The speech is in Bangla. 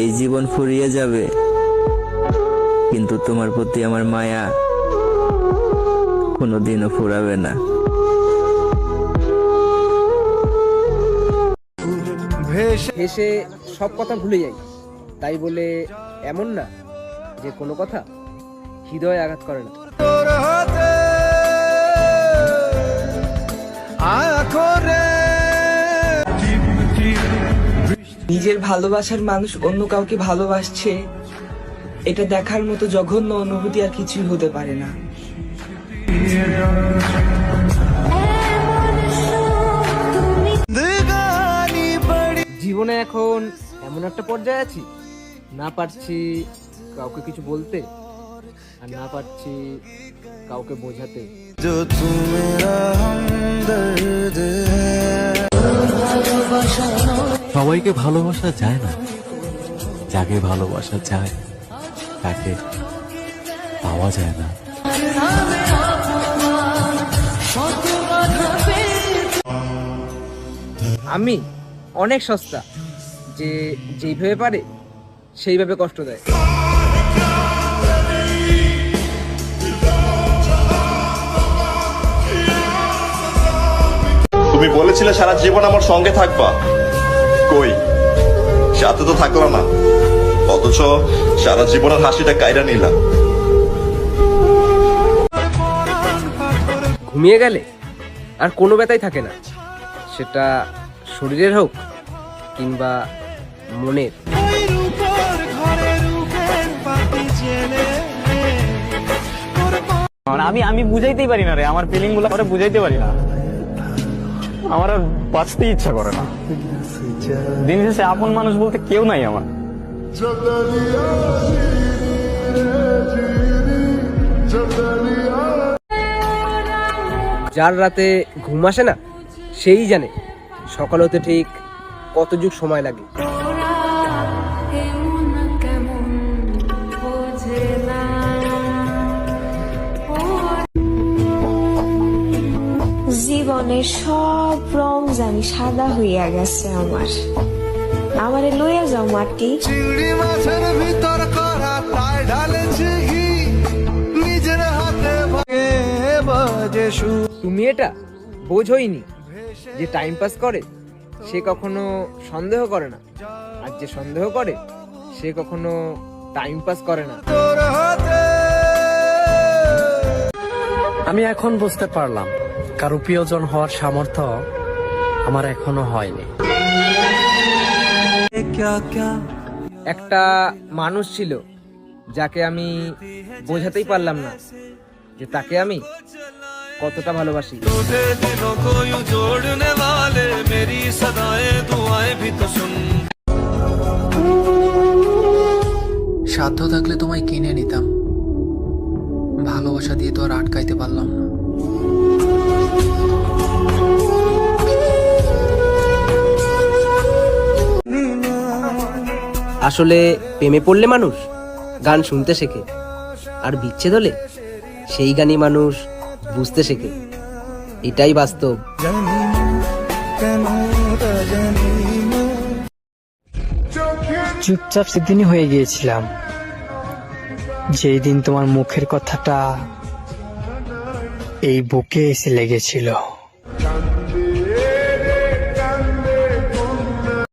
এই জীবন ফুরিয়ে যাবে কিন্তু তোমার প্রতি আমার মায়া কোনোদিনও ফুরাবে না। হেসে সব কথা ভুলে যাই। তাই বলে এমন না যে কোনো কথা হৃদয়ে আঘাত করে না। নিজের ভালোবাসার মানুষ অন্য কাউকে ভালোবাসছে এটা দেখার মতো জঘন্য অনুভূতি আর কিছুই হতে পারে না। জীবনে এখন এমন একটা পর্যায়ে আছি না পারছি কাউকে কিছু বলতে আর না পারছি কাউকে বোঝাতে। সবাইকে ভালোবাসা যায় না। যাকে ভালোবাসা যায় তাকে পাওয়া যায় না। আমি অনেক সস্তা যে যেইভাবে পারে সেইভাবে কষ্ট দেয়। তুমি বলেছিলে সারা জীবন আমার সঙ্গে থাকবা। কই? সাথে তো থাকলা না। অথচ সারা জীবনের হাসিটা কায়রা নিলাম। ঘুমিয়ে গেলে আর কোনো ব্যথাই থাকে না। সেটা শরীরের হোক কিংবা মনের। মানে আমি আমি বুঝাইতেই পারি না রে। আমার ফিলিংগুলো বুঝাইতে পারি না। আমার আর বাঁচতে ইচ্ছা করে না। দিন শেষে আপন মানুষ বলতে কেউ নাই আমার। যার রাতে ঘুম আসে না, সেই জানে সকাল হতে ঠিক কত যুগ সময় লাগে। জীবনের সব রং জানি সাদা হইয়া গেছে আমার। আমারে লইয়া যাও মাটি। তুমি এটা বোঝোইনি যে টাইম পাস করে সে কখনো সন্দেহ করে না। আর যে সন্দেহ করে সে কখনো টাইম পাস করে না। আমি এখন বুঝতে পারলাম কারও প্রিয়জন হওয়ার সামর্থ্য আমার এখনও হয়নি। একটা মানুষ ছিল, যাকে আমি বোঝাতেই পারলাম না যে তাকে আমি কতটা ভালোবাসি। সাধ্য থাকলে তোমায় কিনে নিতাম। ভালোবাসা দিয়ে তো আর আটকাইতে পারলাম না। আসলে প্রেমে পড়লে মানুষ গান শুনতে শেখে, আর বিচ্ছেদ হলে সেই গানই মানুষ বুঝতে শেখে। এটাই বাস্তব। চুপচাপ সেদিনই হয়ে গিয়েছিলাম। যেই দিন তোমার মুখের কথাটা এই বুকে এসে লেগেছিল।